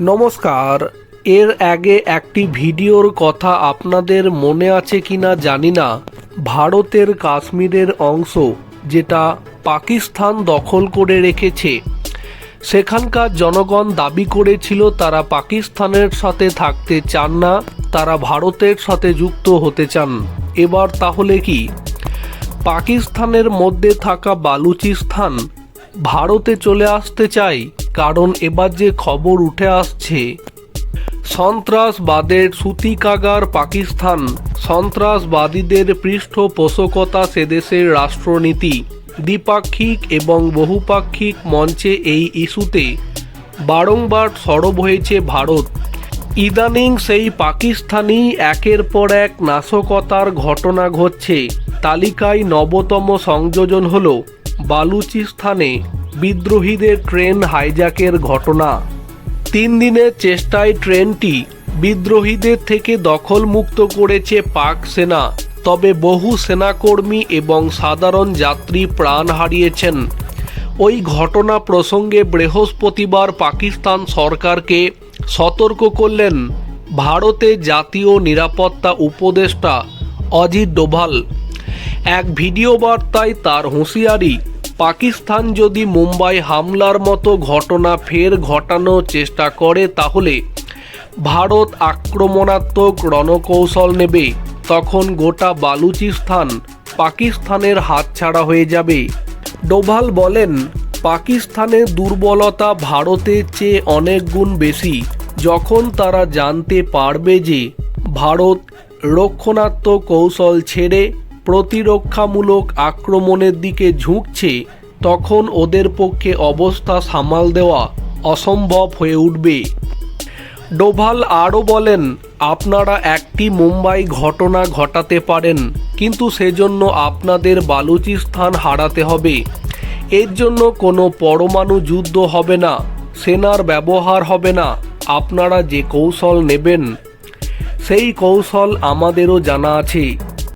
নমস্কার, এর আগে একটি ভিডিওর কথা আপনাদের মনে আছে কিনা জানি না। ভারতের কাশ্মীরের অংশ, যেটা পাকিস্তান দখল করে রেখেছে। সেখানকার জনগণ দাবি করেছিল তারা পাকিস্তানের সাথে থাকতে চান না, তারা ভারতের সাথে যুক্ত হতে চান। এবার তাহলে কি? পাকিস্তানের মধ্যে থাকা বালুচিস্তান ভারতে চলে আসতে চাই কারণ এবার যে খবর উঠে আসছে, সন্ত্রাসবাদের সুতিকাগার পাকিস্তান, সন্ত্রাসবাদীদের পৃষ্ঠপোষকতা সেদেশের রাষ্ট্রনীতি, দ্বিপাক্ষিক এবং বহুপাক্ষিক মঞ্চে এই ইস্যুতে বারংবার সরব হয়েছে ভারত। ইদানিং সেই পাকিস্তানি একের পর এক নাশকতার ঘটনা ঘটছে। তালিকায় নবতম সংযোজন হল বালুচিস্তানে। বিদ্রোহীদের ট্রেন হাইজ্যাকের ঘটনা। তিন দিনের চেষ্টায় ট্রেনটি বিদ্রোহীদের থেকে দখলমুক্ত করেছে পাক সেনা। তবে বহু সেনাকর্মী এবং সাধারণ যাত্রী প্রাণ হারিয়েছেন। ওই ঘটনা প্রসঙ্গে বৃহস্পতিবার পাকিস্তান সরকারকে সতর্ক করলেন ভারতে জাতীয় নিরাপত্তা উপদেষ্টা অজিত ডোভাল। এক ভিডিও বার্তায় তার হুঁশিয়ারি পাকিস্তান যদি মুম্বাই হামলার মতো ঘটনা ফের ঘটানোর চেষ্টা করে তাহলে ভারত আক্রমণাত্মক রণকৌশল নেবে। তখন গোটা বালুচিস্তান পাকিস্তানের হাতছাড়া হয়ে যাবে। ডোভাল বলেন, পাকিস্তানের দুর্বলতা ভারতের চেয়ে অনেক গুণ বেশি। যখন তারা জানতে পারবে যে ভারত রক্ষণাত্মক কৌশল ছেড়ে প্রতিরক্ষামূলক আক্রমণের দিকে ঝুঁকছে, তখন ওদের পক্ষে অবস্থা সামাল দেওয়া অসম্ভব হয়ে উঠবে। ডোভাল আরও বলেন, আপনারা একটি মুম্বাই ঘটনা ঘটাতে পারেন, কিন্তু সেজন্য আপনাদের বালুচিস্তান হারাতে হবে। এর জন্য কোনো পরমাণু যুদ্ধ হবে না, সেনার ব্যবহার হবে না, আপনারা যে কৌশল নেবেন, সেই কৌশল আমাদেরও জানা আছে।